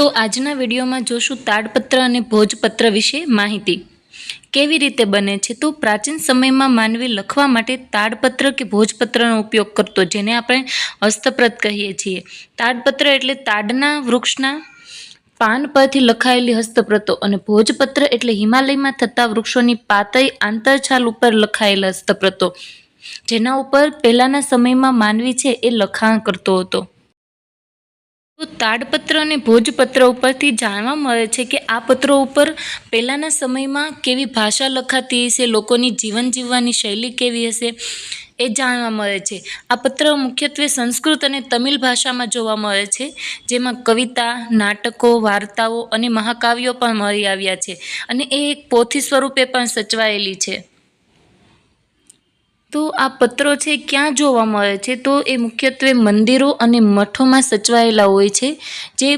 તો આજના વિડીયોમાં જોશું તાડપત્ર અને ભોજપત્ર વિશે માહિતી. કેવી રીતે બને છે? તો પ્રાચીન સમયમાં માનવી લખવા માટે તાડપત્ર કે ભોજપત્રનો ઉપયોગ કરતો, જેને આપણે હસ્તપ્રત કહીએ છીએ. તાડપત્ર એટલે તાડના વૃક્ષના પાન પરથી લખાયેલી હસ્તપ્રતો અને ભોજપત્ર એટલે હિમાલયમાં થતા વૃક્ષોની પાતળી આંતરછાલ ઉપર લખાયેલા હસ્તપ્રતો, જેના ઉપર પહેલાંના સમયમાં માનવી છે એ લખાણ કરતો હતો. તાડપત્ર અને ભોજપત્ર ઉપરથી જાણવા મળે છે કે આ પત્રો ઉપર પહેલાંના સમયમાં કેવી ભાષા લખાતી હશે, લોકોની જીવન જીવવાની શૈલી કેવી હશે એ જાણવા મળે છે. આ પત્ર મુખ્યત્વે સંસ્કૃત અને તમિલ ભાષામાં જોવા મળે છે, જેમાં કવિતા, નાટકો, વાર્તાઓ અને મહાકાવ્યો પણ મળી આવ્યા છે અને એ એક પોથી સ્વરૂપે પણ સચવાયેલી છે. તો આ પત્રો છે, ક્યાં જોવા મળે છે? તો એ મુખ્યત્વે મંદિરો અને મઠોમાં સચવાયેલા હોય છે, જે